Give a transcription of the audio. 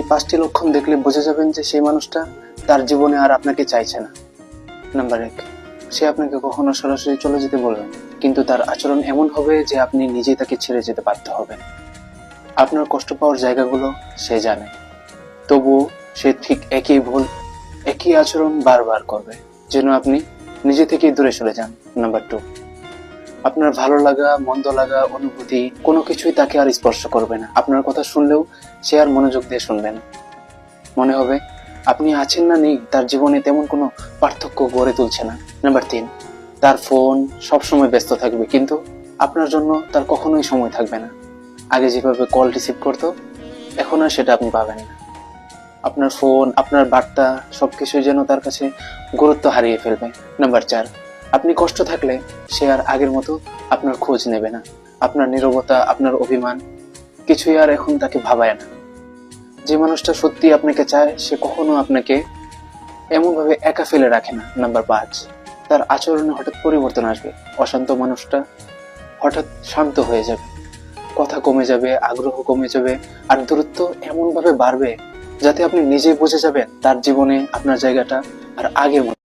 এই পাঁচটি লক্ষণ দেখলে বুঝে যাবেন যে সেই মানুষটা তার জীবনে আর আপনাকে চাইছে না। নাম্বার এক, সে আপনাকে কখনো সরাসরি চলে যেতে বলবে কিন্তু তার আচরণ এমন হবে যে আপনি নিজেই তাকে ছেড়ে যেতে বাধ্য হবেন। আপনার কষ্ট পাওয়ার জায়গাগুলো সে জানে। তবুও সে ঠিক একই ভুল, একই আচরণ বারবার করবে, যেন আপনি নিজে থেকেই দূরে সরে যান। নাম্বার টু আপনার ভালো লাগা, মন্দ লাগা, অনুভূতি, কোনো কিছুই তাকে আর স্পর্শ করবে না। আপনার কথা শুনলেও সে আর মনোযোগ দিয়ে শুনবে না। মনে হবে, আপনি আছেন না নেই, তার জীবনে তেমন কোনো পার্থক্য গড়ে তুলছে না। নাম্বার তিন, তার ফোন সবসময় ব্যস্ত থাকবে, কিন্তু আপনার জন্য তার কখনোই সময় থাকবে না। আগে যেভাবে কল রিসিভ করতো, এখন আর সেটা আপনি পাবেন না। আপনার ফোন, আপনার বার্তা সব কিছুই যেন তার কাছে গুরুত্ব হারিয়ে ফেলবে। নাম্বার চার আপনি কষ্ট থাকলে সে আর আগের মতো আপনার খোঁজ নেবে না। আপনার নীরবতা, আপনার অভিমান, কিছুই আর এখন তাকে ভাবায় না। যে মানুষটা সত্যি আপনাকে চায়, সে কখনো আপনাকে এমনভাবে একা ফেলে রাখে না, নাম্বার পাঁচ। তার আচরণে হঠাৎ পরিবর্তন আসবে। অশান্ত মানুষটা হঠাৎ শান্ত হয়ে যাবে। কথা কমে যাবে, আগ্রহ কমে যাবে, আর দূরত্ব এমনভাবে বাড়বে যাতে আপনি নিজেই বুঝে যাবেন তার জীবনে আপনার জায়গাটা আর আগের মতো